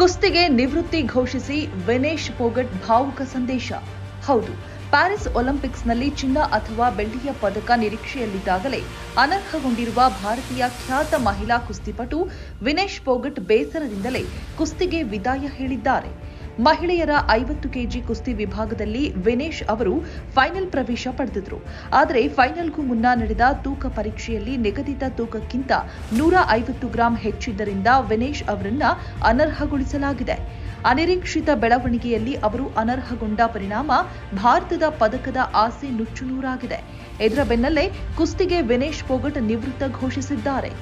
ಕುಸ್ತಿಗೆ ನಿವೃತ್ತಿ ಘೋಷಿಸಿ ವಿನೇಶ್ ಪೋಗಟ್ ಭಾವುಕ ಸಂದೇಶ. ಹೌದು, ಪ್ಯಾರಿಸ್ ಒಲಿಂಪಿಕ್ಸ್ನಲ್ಲಿ ಚಿನ್ನ ಅಥವಾ ಬೆಳ್ಳಿಯ ಪದಕ ನಿರೀಕ್ಷೆಯಲ್ಲಿದ್ದಾಗಲೇ ಅನರ್ಹಗೊಂಡಿರುವ ಭಾರತೀಯ ಖ್ಯಾತ ಮಹಿಳಾ ಕುಸ್ತಿಪಟು ವಿನೇಶ್ ಪೋಗಟ್ ಬೇಸರದಿಂದಲೇ ಕುಸ್ತಿಗೆ ವಿದಾಯ ಹೇಳಿದ್ದಾರೆ. ಮಹಿಳೆಯರ ಐವತ್ತು ಕೆಜಿ ಕುಸ್ತಿ ವಿಭಾಗದಲ್ಲಿ ವಿನೇಶ್ ಅವರು ಫೈನಲ್ ಪ್ರವೇಶ ಪಡೆದಿದ್ರು. ಆದರೆ ಫೈನಲ್ಗೂ ಮುನ್ನ ನಡೆದ ತೂಕ ಪರೀಕ್ಷೆಯಲ್ಲಿ ನಿಗದಿತ ತೂಕಕ್ಕಿಂತ ನೂರ ಐವತ್ತು ಗ್ರಾಂ ಹೆಚ್ಚಿದ್ದರಿಂದ ವಿನೇಶ್ ಅವರನ್ನ ಅನರ್ಹಗೊಳಿಸಲಾಗಿದೆ. ಅನಿರೀಕ್ಷಿತ ಬೆಳವಣಿಗೆಯಲ್ಲಿ ಅವರು ಅನರ್ಹಗೊಂಡ ಪರಿಣಾಮ ಭಾರತದ ಪದಕದ ಆಸೆ ನುಚ್ಚುನೂರಾಗಿದೆ. ಇದರ ಬೆನ್ನಲ್ಲೇ ಕುಸ್ತಿಗೆ ವಿನೇಶ್ ಪೋಗಟ್ ನಿವೃತ್ತ ಘೋಷಿಸಿದ್ದಾರೆ.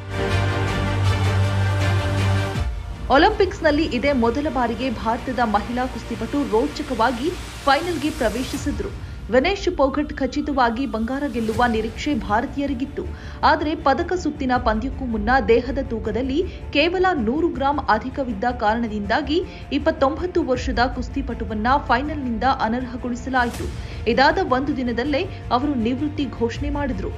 ಒಲಿಂಪಿಕ್ಸ್ನಲ್ಲಿ ಇದೇ ಮೊದಲ ಬಾರಿಗೆ ಭಾರತದ ಮಹಿಳಾ ಕುಸ್ತಿಪಟು ರೋಚಕವಾಗಿ ಫೈನಲ್ಗೆ ಪ್ರವೇಶಿಸಿದ್ರು. ವಿನೇಶ್ ಪೋಘಟ್ ಖಚಿತವಾಗಿ ಬಂಗಾರ ಗೆಲ್ಲುವ ನಿರೀಕ್ಷೆ ಭಾರತೀಯರಿಗಿತ್ತು. ಆದರೆ ಪದಕ ಸುತ್ತಿನ ಪಂದ್ಯಕ್ಕೂ ಮುನ್ನ ದೇಹದ ತೂಕದಲ್ಲಿ ಕೇವಲ ನೂರು ಗ್ರಾಂ ಅಧಿಕವಿದ್ದ ಕಾರಣದಿಂದಾಗಿ ಇಪ್ಪತ್ತೊಂಬತ್ತು ವರ್ಷದ ಕುಸ್ತಿಪಟುವನ್ನ ಫೈನಲ್ನಿಂದ ಅನರ್ಹಗೊಳಿಸಲಾಯಿತು. ಇದಾದ ಒಂದು ದಿನದಲ್ಲೇ ಅವರು ನಿವೃತ್ತಿ ಘೋಷಣೆ ಮಾಡಿದ್ರು.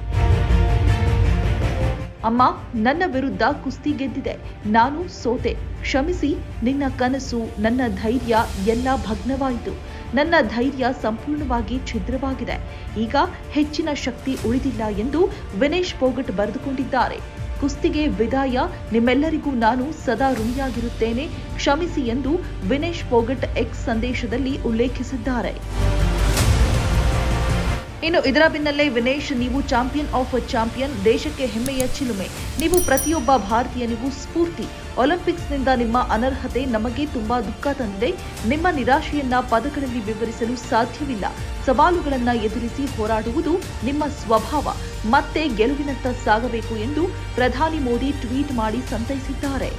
ಅಮ್ಮ, ನನ್ನ ವಿರುದ್ಧ ಕುಸ್ತಿ ಗೆದ್ದಿದೆ. ನಾನು ಸೋತೆ. ಕ್ಷಮಿಸಿ, ನಿನ್ನ ಕನಸು, ನನ್ನ ಧೈರ್ಯ ಎಲ್ಲ ಭಗ್ನವಾಯಿತು. ನನ್ನ ಧೈರ್ಯ ಸಂಪೂರ್ಣವಾಗಿ ಛಿದ್ರವಾಗಿದೆ. ಈಗ ಹೆಚ್ಚಿನ ಶಕ್ತಿ ಉಳಿದಿಲ್ಲ ಎಂದು ವಿನೇಶ್ ಪೋಗಟ್ ಬರೆದುಕೊಂಡಿದ್ದಾರೆ. ಕುಸ್ತಿಗೆ ವಿದಾಯ. ನಿಮ್ಮೆಲ್ಲರಿಗೂ ನಾನು ಸದಾ ಋಣಿಯಾಗಿರುತ್ತೇನೆ. ಕ್ಷಮಿಸಿ ಎಂದು ವಿನೇಶ್ ಪೋಗಟ್ ಎಕ್ಸ್ ಸಂದೇಶದಲ್ಲಿ ಉಲ್ಲೇಖಿಸಿದ್ದಾರೆ. ಇನ್ನು ಇದರ ಬೆನ್ನಲ್ಲೇ ವಿನೇಶ್, ನೀವು ಚಾಂಪಿಯನ್ ಆಫ್ ಚಾಂಪಿಯನ್, ದೇಶಕ್ಕೆ ಹೆಮ್ಮೆಯ ಚಿಲುಮೆ. ನೀವು ಪ್ರತಿಯೊಬ್ಬ ಭಾರತೀಯನಿಗೂ ಸ್ಫೂರ್ತಿ. ಒಲಿಂಪಿಕ್ಸ್ನಿಂದ ನಿಮ್ಮ ಅನರ್ಹತೆ ನಮಗೆ ತುಂಬಾ ದುಃಖ ತಂದಿದೆ. ನಿಮ್ಮ ನಿರಾಶೆಯನ್ನ ಪದಗಳಲ್ಲಿ ವಿವರಿಸಲು ಸಾಧ್ಯವಿಲ್ಲ. ಸವಾಲುಗಳನ್ನ ಎದುರಿಸಿ ಹೋರಾಡುವುದು ನಿಮ್ಮ ಸ್ವಭಾವ. ಮತ್ತೆ ಗೆಲುವಿನತ್ತ ಸಾಗಬೇಕು ಎಂದು ಪ್ರಧಾನಿ ಮೋದಿ ಟ್ವೀಟ್ ಮಾಡಿ ಸಂತೈಸಿದ್ದಾರೆ.